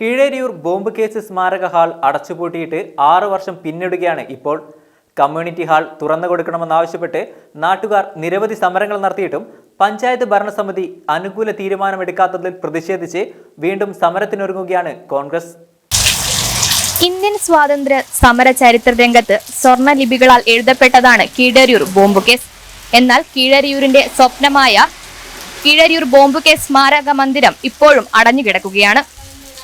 Keezhariyur bomb case സ്മാരക hall അടച്ചുപൂട്ടിയിട്ട് ആറു വർഷം പിന്നിടുകയാണ് ഇപ്പോൾ. കമ്മ്യൂണിറ്റി ഹാൾ തുറന്നു കൊടുക്കണമെന്നാവശ്യപ്പെട്ട് നാട്ടുകാർ നിരവധി സമരങ്ങൾ നടത്തിയിട്ടും പഞ്ചായത്ത് ഭരണസമിതി അനുകൂല തീരുമാനമെടുക്കാത്തതിൽ പ്രതിഷേധിച്ച് വീണ്ടും സമരത്തിനൊരുങ്ങുകയാണ് കോൺഗ്രസ്. ഇന്ത്യൻ സ്വാതന്ത്ര്യ സമര ചരിത്ര രംഗത്ത് സ്വർണ ലിപികളാൽ എഴുതപ്പെട്ടതാണ് കീഴരിയൂർ ബോംബ് കേസ്. എന്നാൽ കീഴരിയൂരിന്റെ സ്വപ്നമായ കീഴരിയൂർ ബോംബ് കേസ് സ്മാരക മന്ദിരം ഇപ്പോഴും അടഞ്ഞുകിടക്കുകയാണ്.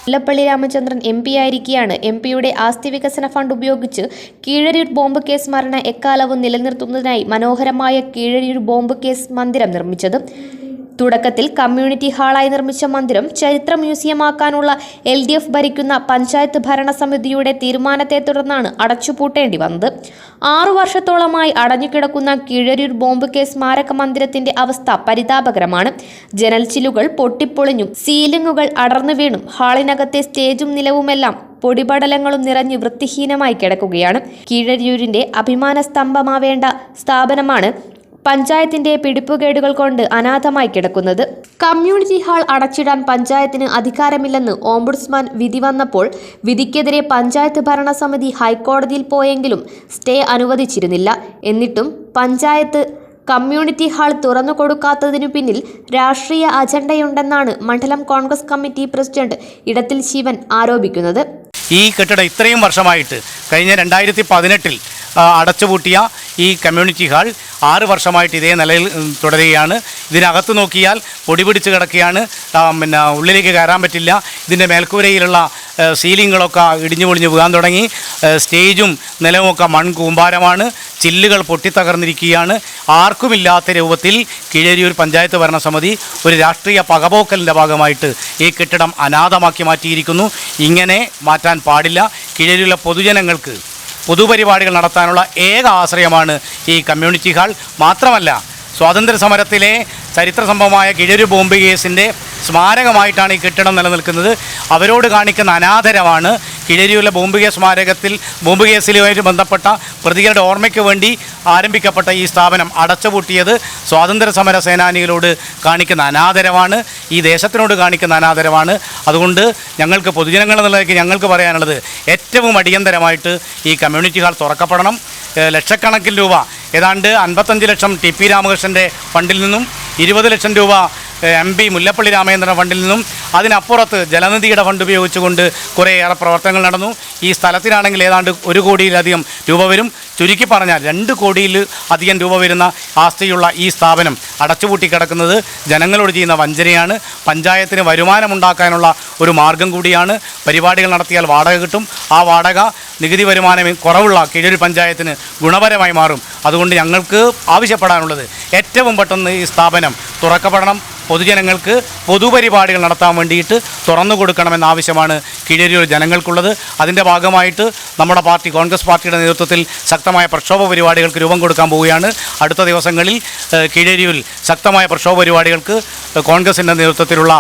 മുല്ലപ്പള്ളി രാമചന്ദ്രൻ എം പി ആയിരിക്കെയാണ്. എം പിയുടെ ആസ്തി വികസന ഫണ്ട് ഉപയോഗിച്ച് കീഴരിയൂർ ബോംബ് കേസ് മരണ എക്കാലവും നിലനിർത്തുന്നതിനായി മനോഹരമായ കീഴരിയൂർ ബോംബ് കേസ് മന്ദിരം നിർമ്മിച്ചത് തുടക്കത്തിൽ കമ്മ്യൂണിറ്റി ഹാളായി നിർമ്മിച്ച മന്ദിരം ചരിത്ര മ്യൂസിയമാക്കാനുള്ള എൽ ഡി എഫ് ഭരിക്കുന്ന പഞ്ചായത്ത് ഭരണസമിതിയുടെ തീരുമാനത്തെ തുടർന്നാണ് അടച്ചുപൂട്ടേണ്ടി വന്നത്. ആറു വർഷത്തോളമായി അടഞ്ഞുകിടക്കുന്ന കീഴരൂർ ബോംബ് കേസ് സ്മാരക മന്ദിരത്തിന്റെ അവസ്ഥ പരിതാപകരമാണ്. ജനൽച്ചിലുകൾ പൊട്ടിപ്പൊളിഞ്ഞും സീലിംഗുകൾ അടർന്നു വീണും ഹാളിനകത്തെ സ്റ്റേജും നിലവുമെല്ലാം പൊടിപടലങ്ങളും നിറഞ്ഞ് വൃത്തിഹീനമായി കിടക്കുകയാണ്. കീഴരൂരിന്റെ അഭിമാന സ്തംഭമാവേണ്ട സ്ഥാപനമാണ് പഞ്ചായത്തിന്റെ പിടിപ്പുകേടുകൾ കൊണ്ട് അനാഥമായി കിടക്കുന്നത്. കമ്മ്യൂണിറ്റി ഹാൾ അടച്ചിടാൻ പഞ്ചായത്തിന് അധികാരമില്ലെന്ന് ഓംബുഡ്സ്മാൻ വിധി വന്നപ്പോൾ വിധിക്കെതിരെ പഞ്ചായത്ത് ഭരണസമിതി ഹൈക്കോടതിയിൽ പോയെങ്കിലും സ്റ്റേ അനുവദിച്ചിരുന്നില്ല. എന്നിട്ടും പഞ്ചായത്ത് കമ്മ്യൂണിറ്റി ഹാൾ തുറന്നു കൊടുക്കാത്തതിനു പിന്നിൽ രാഷ്ട്രീയ അജണ്ടയുണ്ടെന്നാണ് മണ്ഡലം കോൺഗ്രസ് കമ്മിറ്റി പ്രസിഡന്റ് ഇടത്തിൽ ശിവൻ ആരോപിക്കുന്നത്. ഈ കെട്ടിടം ഇത്രയും വർഷമായിട്ട് കഴിഞ്ഞ രണ്ടായിരത്തി പതിനെട്ടിൽ അടച്ചുപൂട്ടിയ ഈ കമ്മ്യൂണിറ്റി ഹാൾ ആറ് വർഷമായിട്ട് ഇതേ നിലയിൽ തുടരുകയാണ്. ഇതിനകത്ത് നോക്കിയാൽ പൊടി പിടിച്ച് കിടക്കുകയാണ്. പിന്നെ ഉള്ളിലേക്ക് കയറാൻ പറ്റില്ല. ഇതിന്റെ മേൽക്കൂരയിലുള്ള സീലിങ്ങുകളൊക്കെ ഇടിഞ്ഞു പൊളിഞ്ഞ് പോകാൻ തുടങ്ങി. സ്റ്റേജും നിലവുമൊക്കെ മൺകൂമ്പാരമാണ് ചില്ലുകൾ പൊട്ടിത്തകർന്നിരിക്കുകയാണ്. ആർക്കുമില്ലാത്ത രൂപത്തിൽ കീഴരിയൂർ പഞ്ചായത്ത് ഭരണസമിതി ഒരു രാഷ്ട്രീയ പകപോക്കലിന്റെ ഭാഗമായിട്ട് ഈ കെട്ടിടം അനാഥമാക്കി മാറ്റിയിരിക്കുന്നു. ഇങ്ങനെ മാറ്റാൻ പാടില്ല. കീഴരിയുള്ള പൊതുജനങ്ങൾക്ക് പൊതുപരിപാടികൾ നടത്താനുള്ള ഏക ആശ്രയമാണ് ഈ കമ്മ്യൂണിറ്റി ഹാൾ. മാത്രമല്ല സ്വാതന്ത്ര്യ സമരത്തിലെ ചരിത്ര സംഭവമായ കിഴരു ബോംബ് കേസിന്റെ സ്മാരകമായിട്ടാണ് ഈ കെട്ടിടം നിലനിൽക്കുന്നത്. അവരോട് കാണിക്കുന്ന അനാദരവാണ് കിഴരിയൂരിലെ ബോംബ് കേസ് സ്മാരകത്തിൽ ബോംബ് കേസിലുമായിട്ട് ബന്ധപ്പെട്ട പ്രതികളുടെ ഓർമ്മയ്ക്ക് വേണ്ടി ആരംഭിക്കപ്പെട്ട ഈ സ്ഥാപനം അടച്ചുപൂട്ടിയത് സ്വാതന്ത്ര്യ സമര സേനാനികളോട് കാണിക്കുന്ന അനാദരവാണ്. ഈ ദേശത്തിനോട് കാണിക്കുന്ന അനാദരവാണ്. അതുകൊണ്ട് ഞങ്ങൾക്ക് പൊതുജനങ്ങൾ ഞങ്ങൾക്ക് പറയാനുള്ളത് ഏറ്റവും അടിയന്തരമായിട്ട് ഈ കമ്മ്യൂണിറ്റി ഹാൾ തുറക്കപ്പെടണം. ലക്ഷക്കണക്കിന് രൂപ. ഏതാണ്ട് അൻപത്തഞ്ച് ലക്ഷം ടി പി രാമകൃഷ്ണന്റെ ഫണ്ടിൽ നിന്നും ഇരുപത് ലക്ഷം രൂപ എം പി മുല്ലപ്പള്ളി രാമചന്ദ്രൻ ഫണ്ടിൽ നിന്നും അതിനപ്പുറത്ത് ജലനിധിയുടെ ഫണ്ട് ഉപയോഗിച്ചുകൊണ്ട് കുറേയേറെ പ്രവർത്തനങ്ങൾ നടന്നു. ഈ സ്ഥലത്തിനാണെങ്കിൽ ഏതാണ്ട് ഒരു കോടിയിലധികം രൂപ വരും. ചുരുക്കി പറഞ്ഞാൽ രണ്ട് കോടിയിൽ അധികം രൂപ വരുന്ന ആസ്തിയുള്ള ഈ സ്ഥാപനം അടച്ചുപൂട്ടി കിടക്കുന്നത് ജനങ്ങളോട് ചെയ്യുന്ന വഞ്ചനയാണ്. പഞ്ചായത്തിന് വരുമാനമുണ്ടാക്കാനുള്ള ഒരു മാർഗം കൂടിയാണ്. പരിപാടികൾ നടത്തിയാൽ വാടക കിട്ടും. ആ വാടക നികുതി വരുമാനം കുറവുള്ള കീഴൊരു പഞ്ചായത്തിന് ഗുണപരമായി മാറും. അതുകൊണ്ട് ഞങ്ങൾക്ക് ആവശ്യപ്പെടാനുള്ളത് ഏറ്റവും പെട്ടെന്ന് ഈ സ്ഥാപനം തുറക്കപ്പെടണം. പൊതുജനങ്ങൾക്ക് പൊതുപരിപാടികൾ നടത്താൻ വേണ്ടിയിട്ട് തുറന്നു കൊടുക്കണമെന്ന ആവശ്യമാണ് കീഴരിയൂർ ജനങ്ങൾക്കുള്ളത്. അതിന്റെ ഭാഗമായിട്ട് നമ്മുടെ പാർട്ടി കോൺഗ്രസ് പാർട്ടിയുടെ നേതൃത്വത്തിൽ ശക്തമായ പ്രക്ഷോഭ പരിപാടികൾക്ക് രൂപം കൊടുക്കാൻ പോവുകയാണ്. അടുത്ത ദിവസങ്ങളിൽ കീഴരിയൂരിൽ ശക്തമായ പ്രക്ഷോഭ പരിപാടികൾക്ക് കോൺഗ്രസിന്റെ നേതൃത്വത്തിലുള്ള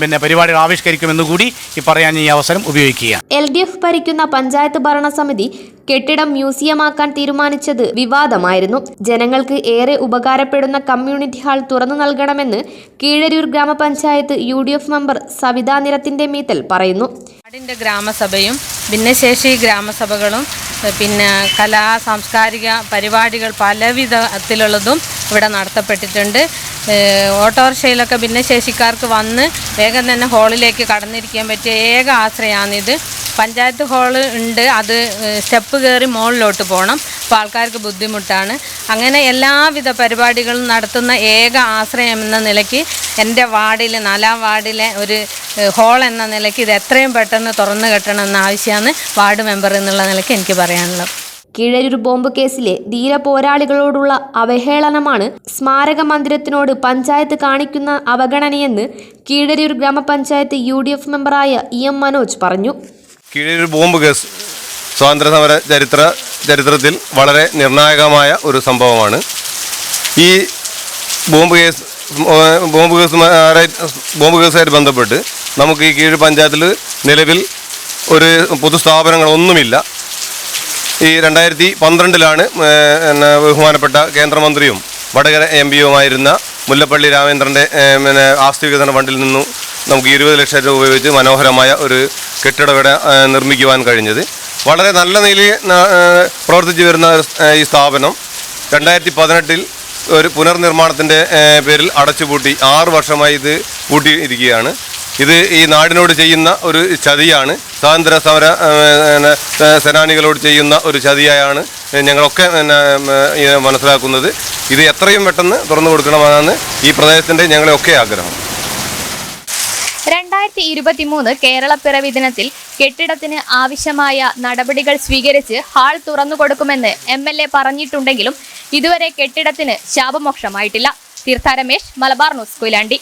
പിന്നെ പരിപാടികൾ ആവിഷ്കരിക്കുമെന്ന് കൂടി ഈ പറയാൻ ഈ അവസരം ഉപയോഗിക്കുക എൽ ഡി എഫ് ഭരിക്കുന്ന പഞ്ചായത്ത് ഭരണസമിതി കെട്ടിടം മ്യൂസിയമാക്കാൻ തീരുമാനിച്ചത് വിവാദമായിരുന്നു. ജനങ്ങൾക്ക് ഏറെ ഉപകാരപ്പെടുന്ന കമ്മ്യൂണിറ്റി ഹാൾ തുറന്നു നൽകണമെന്ന് കീഴരൂർ ഗ്രാമപഞ്ചായത്ത് യു മെമ്പർ സവിതാ നിരത്തിന്റെ മീത്തൽ പറയുന്നു. നാടിന്റെ ഗ്രാമസഭയും ഭിന്നശേഷി ഗ്രാമസഭകളും പിന്നെ കലാ സാംസ്കാരിക പരിപാടികൾ പലവിധത്തിലുള്ളതും ഇവിടെ നടത്തപ്പെട്ടിട്ടുണ്ട്. ഓട്ടോറിക്ഷയിലൊക്കെ ഭിന്നശേഷിക്കാർക്ക് വന്ന് വേഗം തന്നെ ഹാളിലേക്ക് കടന്നിരിക്കാൻ പറ്റിയ ഏക ആശ്രയമാണിത് പഞ്ചായത്ത് ഹാൾ ഉണ്ട്. അത് സ്റ്റെപ്പ് കയറി മുകളിലോട്ട് പോകണം. അപ്പോൾ ആൾക്കാർക്ക് ബുദ്ധിമുട്ടാണ്. അങ്ങനെ എല്ലാവിധ പരിപാടികളും നടത്തുന്ന ഏക ആശ്രയം എന്ന നിലയ്ക്ക് എന്റെ വാർഡിൽ നാലാം വാർഡിലെ ഒരു ഹോൾ എന്ന നിലയ്ക്ക് ഇത് എത്രയും പെട്ടെന്ന് തുറന്നു കെട്ടണമെന്ന ആവശ്യമാണ് വാർഡ് മെമ്പർ എന്നുള്ള നിലയ്ക്ക് എനിക്ക് പറയാനുള്ളത്. കീഴരൂർ ബോംബ് കേസിലെ ധീര പോരാളികളോടുള്ള അവഹേളനമാണ് സ്മാരക മന്ദിരത്തിനോട് പഞ്ചായത്ത് കാണിക്കുന്ന അവഗണനയെന്ന് കീഴരൂർ ഗ്രാമപഞ്ചായത്ത് യു ഡി എഫ് മെമ്പറായ ഇ എം മനോജ് പറഞ്ഞു. കീഴരൂർ ബോംബ് കേസ് സ്വാതന്ത്ര്യ സമര ചരിത്ര ചരിത്രത്തിൽ വളരെ നിർണായകമായ ഒരു സംഭവമാണ്. ഈ ബോംബ് കേസ് ബോംബ് കേസുമായി ബോംബ് കേസുമായിട്ട് ബന്ധപ്പെട്ട് നമുക്ക് ഈ കീഴ് പഞ്ചായത്തിൽ നിലവിൽ ഒരു പൊതുസ്ഥാപനങ്ങളൊന്നുമില്ല ഈ രണ്ടായിരത്തി പന്ത്രണ്ടിലാണ് പിന്നെ ബഹുമാനപ്പെട്ട കേന്ദ്രമന്ത്രിയും വടകര എം പിയുമായിരുന്ന മുല്ലപ്പള്ളി രാമേന്ദ്രന്റെ പിന്നെ ആസ്തി വികസന ഫണ്ടിൽ നിന്നും നമുക്ക് ഇരുപത് ലക്ഷം രൂപ ഉപയോഗിച്ച് മനോഹരമായ ഒരു കെട്ടിടവിടെ നിർമ്മിക്കുവാൻ കഴിഞ്ഞത്. വളരെ നല്ല നിലയിൽ പ്രവർത്തിച്ചു വരുന്ന ഈ സ്ഥാപനം രണ്ടായിരത്തി പതിനെട്ടിൽ ഒരു പുനർനിർമ്മാണത്തിന്റെ പേരിൽ അടച്ചുപൂട്ടി ആറ് വർഷമായി ഇത് പൂട്ടിയിരിക്കുകയാണ്. ഇത് ഈ നാടിനോട് ചെയ്യുന്ന ഒരു ചതിയാണ്. സ്വാതന്ത്ര്യ സമര സേനാനികളോട് ചെയ്യുന്ന ഒരു ചതിയായാണ് ഞങ്ങളൊക്കെ മനസ്സിലാക്കുന്നത്. ഇത് എത്രയും പെട്ടെന്ന് തുറന്നു കൊടുക്കണമെന്നാണ് ഈ പ്രദേശത്തിന്റെ ഞങ്ങളെയൊക്കെ ആഗ്രഹം. രണ്ടായിരത്തി ഇരുപത്തിമൂന്ന് കേരളപ്പിറവി ദിനത്തിൽ കെട്ടിടത്തിന് ആവശ്യമായ നടപടികൾ സ്വീകരിച്ച് ഹാൾ തുറന്നു കൊടുക്കുമെന്ന് എം എൽ എ പറഞ്ഞിട്ടുണ്ടെങ്കിലും ഇതുവരെ കെട്ടിടത്തിന് ശാപമോക്ഷമായിട്ടില്ല. തീർത്ഥ രമേശ് മലബാർ ന്യൂസ് കൊയിലാണ്ടി.